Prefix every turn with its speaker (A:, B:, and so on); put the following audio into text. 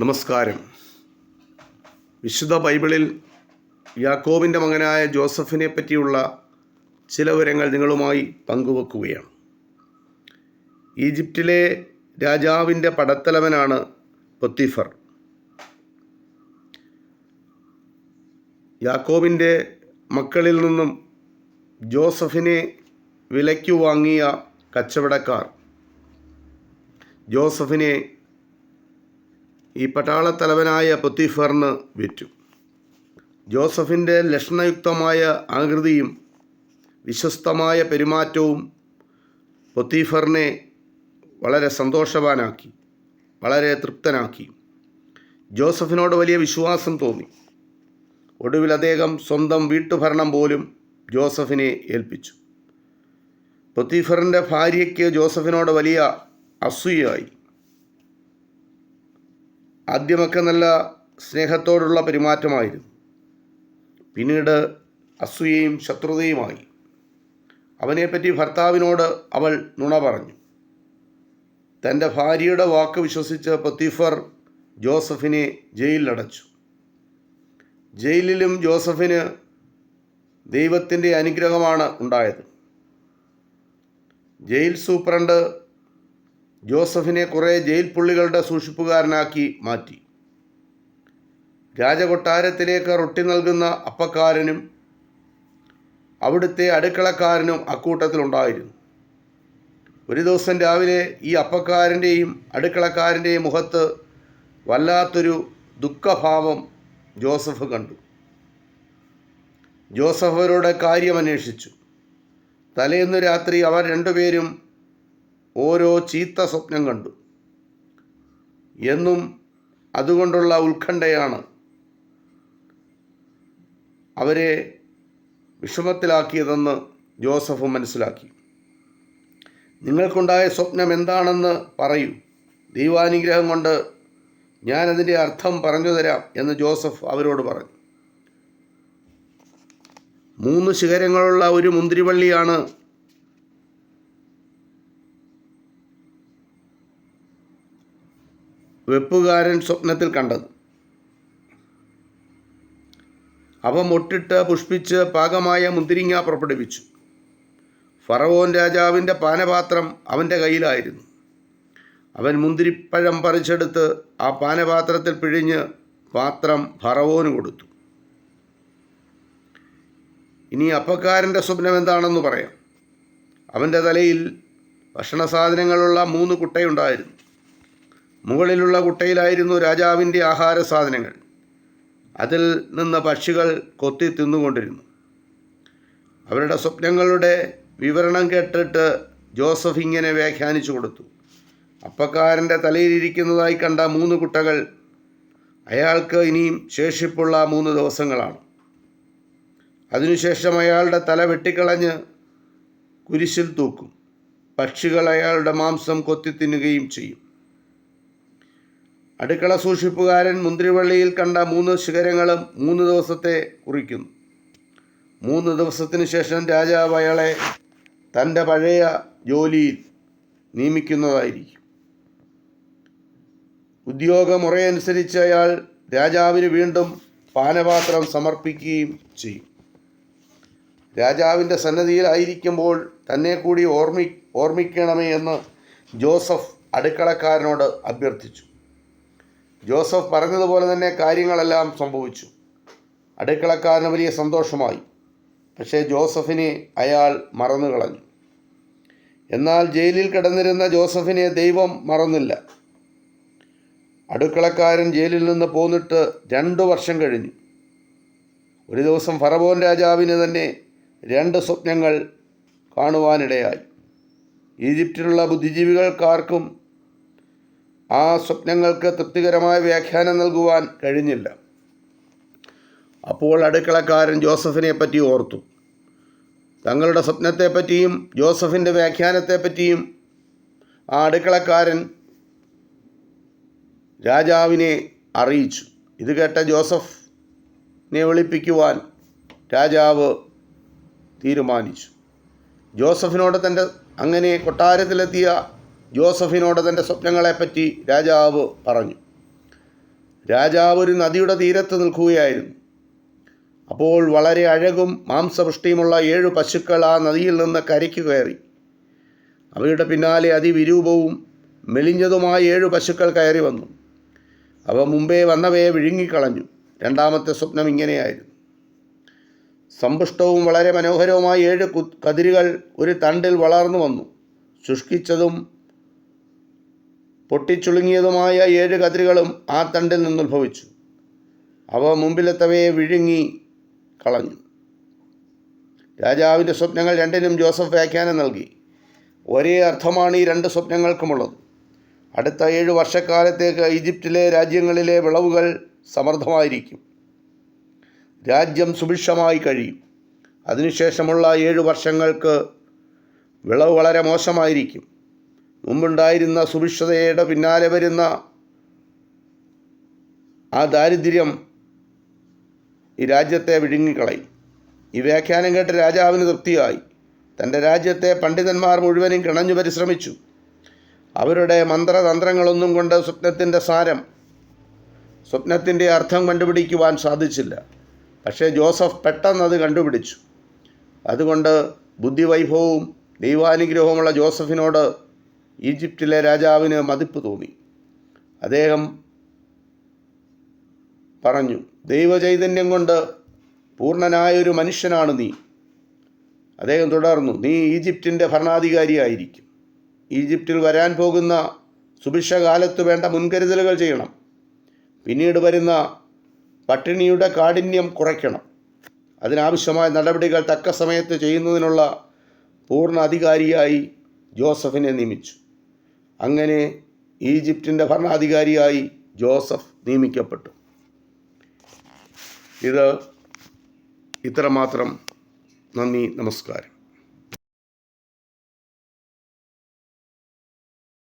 A: നമസ്കാരം. വിശുദ്ധ ബൈബിളിൽ യാക്കോബിന്റെ മകനായ ജോസഫിനെ പറ്റിയുള്ള ചില വിവരങ്ങൾ നിങ്ങളുമായി പങ്കുവെക്കുകയാണ്. ഈജിപ്തിലെ രാജാവിന്റെ പടത്തലവനാണ് പൊത്തിഫർ. യാക്കോബിന്റെ മക്കളിൽ നിന്നും ജോസഫിനെ വിലയ്ക്ക് വാങ്ങിയ കച്ചവടക്കാർ ജോസഫിനെ ഈ പട്ടാളത്തലവനായ പൊത്തിഫറിന് വിറ്റു. ജോസഫിന്റെ ലക്ഷണയുക്തമായ ആകൃതിയും വിശ്വസ്തമായ പെരുമാറ്റവും പൊത്തീഫറിനെ വളരെ സന്തോഷവാനാക്കി വളരെ തൃപ്തനാക്കി. ജോസഫിനോട് വലിയ വിശ്വാസം തോന്നി. ഒടുവിൽ അദ്ദേഹം സ്വന്തം വീട്ടുഭരണം പോലും ജോസഫിനെ ഏൽപ്പിച്ചു. പൊത്തീഫറിന്റെ ഭാര്യയ്ക്ക് ജോസഫിനോട് വലിയ അസൂയായി ആദ്യമൊക്കെ നല്ല സ്നേഹത്തോടുള്ള പെരുമാറ്റമായിരുന്നു. പിന്നീട് അസൂയയും ശത്രുതയുമായി. അവനെപ്പറ്റി ഭർത്താവിനോട് അവൾ നുണ പറഞ്ഞു. തന്റെ ഭാര്യയുടെ വാക്ക് വിശ്വസിച്ച് പത്തിഫർ ജോസഫിനെ ജയിലിലടച്ചു. ജയിലിലും ജോസഫിന് ദൈവത്തിന്റെ അനുഗ്രഹമാണ് ഉണ്ടായത്. ജയിൽ സൂപ്രണ്ട് ജോസഫിനെ കുറേ ജയിൽ പുള്ളികളുടെ സൂക്ഷിപ്പുകാരനാക്കി മാറ്റി. രാജകൊട്ടാരത്തിലേക്ക് റൊട്ടി നൽകുന്ന അപ്പക്കാരനും അവിടുത്തെ അടുക്കളക്കാരനും അക്കൂട്ടത്തിലുണ്ടായിരുന്നു ഒരു ദിവസം രാവിലെ ഈ അപ്പക്കാരന്റെയും അടുക്കളക്കാരന്റെയും മുഖത്ത് വല്ലാത്തൊരു ദുഃഖഭാവം ജോസഫ് കണ്ടു. ജോസഫ് അവരുടെ കാര്യം അന്വേഷിച്ചു തലേന്ന് രാത്രി അവർ രണ്ടുപേരും ഓരോ ചീത്ത സ്വപ്നം കണ്ടു. എന്നും അതുകൊണ്ടുള്ള ഉത്കണ്ഠയാണ് അവരെ വിഷമത്തിലാക്കിയതെന്ന് ജോസഫ് മനസ്സിലാക്കി. നിങ്ങൾക്കുണ്ടായ സ്വപ്നം എന്താണെന്ന് പറയൂ. ദൈവാനുഗ്രഹം കൊണ്ട് ഞാനതിന്റെ അർത്ഥം പറഞ്ഞു തരാം എന്ന് ജോസഫ് അവരോട് പറഞ്ഞു. മൂന്ന് ശിഖരങ്ങളുള്ള ഒരു മുന്തിരിവള്ളിയാണ് വെപ്പുകാരൻ സ്വപ്നത്തിൽ കണ്ടത്. അവ മൊട്ടിട്ട് പുഷ്പിച്ച് പാകമായ മുന്തിരിങ്ങ പുറപ്പെടുവിച്ചു. ഫറവോൻ രാജാവിന്റെ പാനപാത്രം അവന്റെ കയ്യിലായിരുന്നു. അവൻ മുന്തിരിപ്പഴം പറിച്ചെടുത്ത് ആ പാനപാത്രത്തിൽ പിഴിഞ്ഞ് പാത്രം ഫറവോന് കൊടുത്തു. ഇനി അപ്പക്കാരന്റെ സ്വപ്നം എന്താണെന്ന് പറയാം. അവന്റെ തലയിൽ ഭക്ഷണ സാധനങ്ങളുള്ള മൂന്ന് കുട്ടയുണ്ടായിരുന്നു. മുകളിലുള്ള കുട്ടയിലായിരുന്നു രാജാവിന്റെ ആഹാര സാധനങ്ങൾ. അതിൽ നിന്ന് പക്ഷികൾ കൊത്തി തിന്നുകൊണ്ടിരുന്നു. അവരുടെ സ്വപ്നങ്ങളുടെ വിവരണം കേട്ടിട്ട് ജോസഫ് ഇങ്ങനെ വ്യാഖ്യാനിച്ചു കൊടുത്തു. അപ്പക്കാരന്റെ തലയിലിരിക്കുന്നതായി കണ്ട മൂന്ന് കുട്ടകൾ അയാൾക്ക് ഇനിയും ശേഷിപ്പുള്ള മൂന്ന് ദിവസങ്ങളാണ്. അതിനുശേഷം അയാളുടെ തല വെട്ടിക്കളഞ്ഞ് കുരിശിൽ തൂക്കും. പക്ഷികൾ അയാളുടെ മാംസം കൊത്തി തിന്നുകയും ചെയ്യും. അടുക്കള സൂക്ഷിപ്പുകാരൻ മുന്തിരിവള്ളിയിൽ കണ്ട മൂന്ന് ശിഖരങ്ങളും മൂന്ന് ദിവസത്തെ കുറിക്കുന്നു. മൂന്ന് ദിവസത്തിന് ശേഷം രാജാവ് അയാളെ തന്റെ പഴയ ജോലിയിൽ നിയമിക്കുന്നതായിരിക്കും. ഉദ്യോഗമുറയനുസരിച്ച് അയാൾ രാജാവിന് വീണ്ടും പാനപാത്രം സമർപ്പിക്കുകയും ചെയ്യും. രാജാവിന്റെ സന്നദ്ധിയിലായിരിക്കുമ്പോൾ തന്നെ കൂടി ഓർമ്മി ഓർമ്മിക്കണമേ എന്ന് ജോസഫ് അടുക്കളക്കാരനോട് അഭ്യർത്ഥിച്ചു. ജോസഫ് പറഞ്ഞതുപോലെ തന്നെ കാര്യങ്ങളെല്ലാം സംഭവിച്ചു. അടുക്കളക്കാരന് വലിയ സന്തോഷമായി. പക്ഷേ ജോസഫിനെ അയാൾ മറന്നു കളഞ്ഞു എന്നാൽ ജയിലിൽ കിടന്നിരുന്ന ജോസഫിനെ ദൈവം മറന്നില്ല. അടുക്കളക്കാരൻ ജയിലിൽ നിന്ന് പോന്നിട്ട് രണ്ടു വർഷം കഴിഞ്ഞു. ഒരു ദിവസം ഫറബോൻ രാജാവിന് തന്നെ രണ്ട് സ്വപ്നങ്ങൾ കാണുവാനിടയായി. ഈജിപ്തിലുള്ള ബുദ്ധിജീവികൾക്കാർക്കും ആ സ്വപ്നങ്ങൾക്ക് തൃപ്തികരമായ വ്യാഖ്യാനം നൽകുവാൻ കഴിഞ്ഞില്ല. അപ്പോൾ അടുക്കളക്കാരൻ ജോസഫിനെ പറ്റി ഓർത്തു. തങ്ങളുടെ സ്വപ്നത്തെപ്പറ്റിയും ജോസഫിന്റെ വ്യാഖ്യാനത്തെപ്പറ്റിയും ആ അടുക്കളക്കാരൻ രാജാവിനെ അറിയിച്ചു. ഇത് കേട്ട ജോസഫിനെ വിളിപ്പിക്കുവാൻ രാജാവ് തീരുമാനിച്ചു. ജോസഫിനോട് തന്റെ അങ്ങനെ കൊട്ടാരത്തിലെത്തിയ ജോസഫിനോട് തന്റെ സ്വപ്നങ്ങളെപ്പറ്റി രാജാവ് പറഞ്ഞു. രാജാവ് ഒരു നദിയുടെ തീരത്ത് നിൽക്കുകയായിരുന്നു. അപ്പോൾ വളരെ അഴകും മാംസപുഷ്ടിയുമുള്ള ഏഴു പശുക്കൾ ആ നദിയിൽ നിന്ന് കരയ്ക്ക് കയറി. അവയുടെ പിന്നാലെ അതിവിരൂപവും മെലിഞ്ഞതുമായ ഏഴു പശുക്കൾ കയറി വന്നു. അവ മുമ്പേ വന്നവയെ വിഴുങ്ങിക്കളഞ്ഞു. രണ്ടാമത്തെ സ്വപ്നം ഇങ്ങനെയായിരുന്നു. സമ്പുഷ്ടവും വളരെ മനോഹരവുമായ ഏഴ് കതിരുകൾ ഒരു തണ്ടിൽ വളർന്നു വന്നു. ശുഷ്കിച്ചതും പൊട്ടിച്ചുളുങ്ങിയതുമായ ഏഴ് കതിരുകളും ആ തണ്ടിൽ നിന്നുദ്ഭവിച്ചു അവ മുമ്പിലെത്തവയെ വിഴുങ്ങി കളഞ്ഞു. രാജാവിന്റെ സ്വപ്നങ്ങൾ രണ്ടിനും ജോസഫ് വ്യാഖ്യാനം നൽകി. ഒരേ അർത്ഥമാണ് ഈ രണ്ട് സ്വപ്നങ്ങൾക്കുമുള്ളത്. അടുത്ത ഏഴ് വർഷക്കാലത്തേക്ക് ഈജിപ്തിലെ രാജ്യങ്ങളിലെ വിളവുകൾ സമർത്ഥമായിരിക്കും. രാജ്യം സുഭിക്ഷമായി കഴിയും. അതിനുശേഷമുള്ള ഏഴ് വർഷങ്ങൾക്ക് വിളവ് വളരെ മോശമായിരിക്കും. മുമ്പുണ്ടായിരുന്ന സുഭിക്ഷതയുടെ പിന്നാലെ വരുന്ന ആ ദാരിദ്ര്യം ഈ രാജ്യത്തെ വിഴുങ്ങിക്കളയും. ഈ വ്യാഖ്യാനം കേട്ട് രാജാവിന് തൃപ്തിയായി. തന്റെ രാജ്യത്തെ പണ്ഡിതന്മാർ മുഴുവനും കിണഞ്ഞു പരിശ്രമിച്ചു. അവരുടെ മന്ത്രതന്ത്രങ്ങളൊന്നും കൊണ്ട് സ്വപ്നത്തിന്റെ സാരം സ്വപ്നത്തിന്റെ അർത്ഥം കണ്ടുപിടിക്കുവാൻ സാധിച്ചില്ല. പക്ഷേ ജോസഫ് പെട്ടെന്ന് അത് കണ്ടുപിടിച്ചു. അതുകൊണ്ട് ബുദ്ധിവൈഭവവും ദൈവാനുഗ്രഹവുമുള്ള ജോസഫിനോട് ഈജിപ്തിലെ രാജാവിന് മതിപ്പ് തോന്നി. അദ്ദേഹം പറഞ്ഞു ദൈവചൈതന്യം കൊണ്ട് പൂർണനായൊരു മനുഷ്യനാണ് നീ. അദ്ദേഹം തുടർന്നു നീ ഈജിപ്തിന്റെ ഭരണാധികാരിയായിരിക്കും. ഈജിപ്തിൽ വരാൻ പോകുന്ന സുഭിക്ഷകാലത്ത് വേണ്ട മുൻകരുതലുകൾ ചെയ്യണം. പിന്നീട് വരുന്ന പട്ടിണിയുടെ കാഠിന്യം കുറയ്ക്കണം. അതിനാവശ്യമായ നടപടികൾ തക്ക സമയത്ത് ചെയ്യുന്നതിനുള്ള പൂർണ അധികാരിയായി ജോസഫിനെ നിയമിച്ചു. അങ്ങനെ ഈജിപ്തിന്റെ ഭരണാധികാരിയായി ജോസഫ് നിയമിക്കപ്പെട്ടു. ഇത് ഇത്രമാത്രം. നന്ദി നമസ്കാരം.